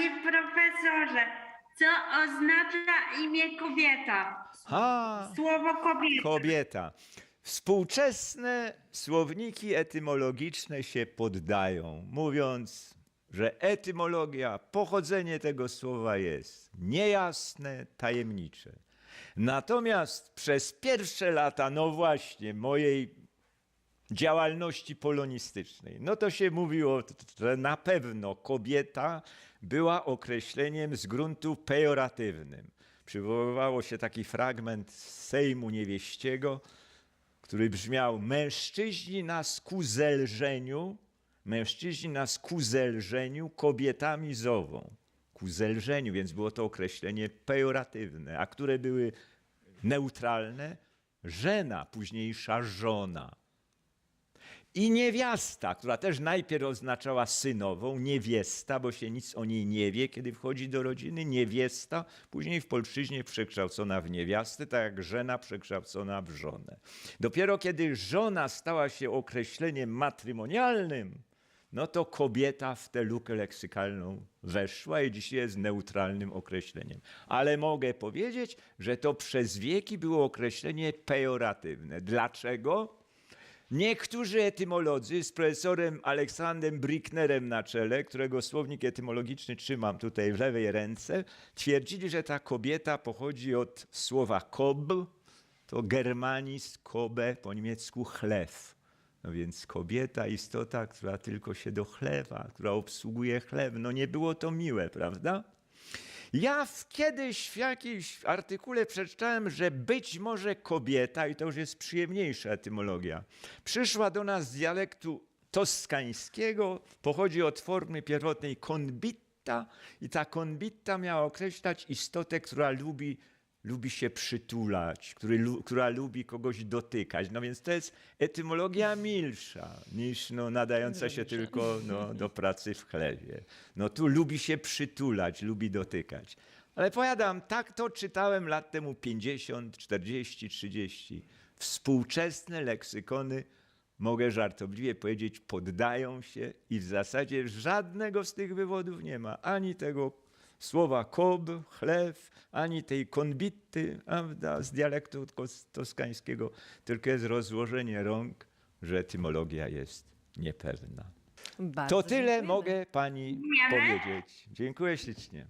Panie profesorze, co oznacza imię kobieta? Słowo kobieta. Kobieta. Współczesne słowniki etymologiczne się poddają, mówiąc, że etymologia, pochodzenie tego słowa jest niejasne, tajemnicze. Natomiast przez pierwsze lata, no właśnie, mojej działalności polonistycznej, no to się mówiło, że na pewno kobieta była określeniem z gruntu pejoratywnym. Przywoływało się taki fragment z Sejmu Niewieściego, który brzmiał: Mężczyźni nas ku zelżeniu, mężczyźni nas ku zelżeniu kobietami zową. Ku zelżeniu, więc było to określenie pejoratywne, a które były neutralne? Żena, późniejsza żona. I niewiasta, która też najpierw oznaczała synową, niewiesta, bo się nic o niej nie wie, kiedy wchodzi do rodziny, niewiesta, później w polszczyźnie przekształcona w niewiastę, tak jak żena przekształcona w żonę. Dopiero kiedy żona stała się określeniem matrymonialnym, no to kobieta w tę lukę leksykalną weszła i dzisiaj jest neutralnym określeniem. Ale mogę powiedzieć, że to przez wieki było określenie pejoratywne. Dlaczego? Niektórzy etymolodzy z profesorem Aleksandrem Bricknerem na czele, którego słownik etymologiczny trzymam tutaj w lewej ręce, twierdzili, że ta kobieta pochodzi od słowa kob, to germanis, kobe, po niemiecku chleb. No więc kobieta, istota, która tylko się do chlewa, która obsługuje chleb. No nie było to miłe, prawda? Ja kiedyś w jakimś artykule przeczytałem, że być może kobieta, i to już jest przyjemniejsza etymologia, przyszła do nas z dialektu toskańskiego, pochodzi od formy pierwotnej konbitta i ta konbitta miała określać istotę, która lubi, lubi się przytulać, który, która lubi kogoś dotykać. No więc to jest etymologia milsza niż no, nadająca się tylko no, do pracy w chlebie. No tu lubi się przytulać, lubi dotykać. Ale powiadam, tak to czytałem lat temu 50, 40, 30. Współczesne leksykony, mogę żartobliwie powiedzieć, poddają się i w zasadzie żadnego z tych wywodów nie ma. Ani tego słowa kob, chleb, ani tej konbity prawda, z dialektu toskańskiego, tylko jest rozłożenie rąk, że etymologia jest niepewna. Bardzo To tyle dziękujemy. mogę pani Dziękujemy. powiedzieć. Dziękuję ślicznie.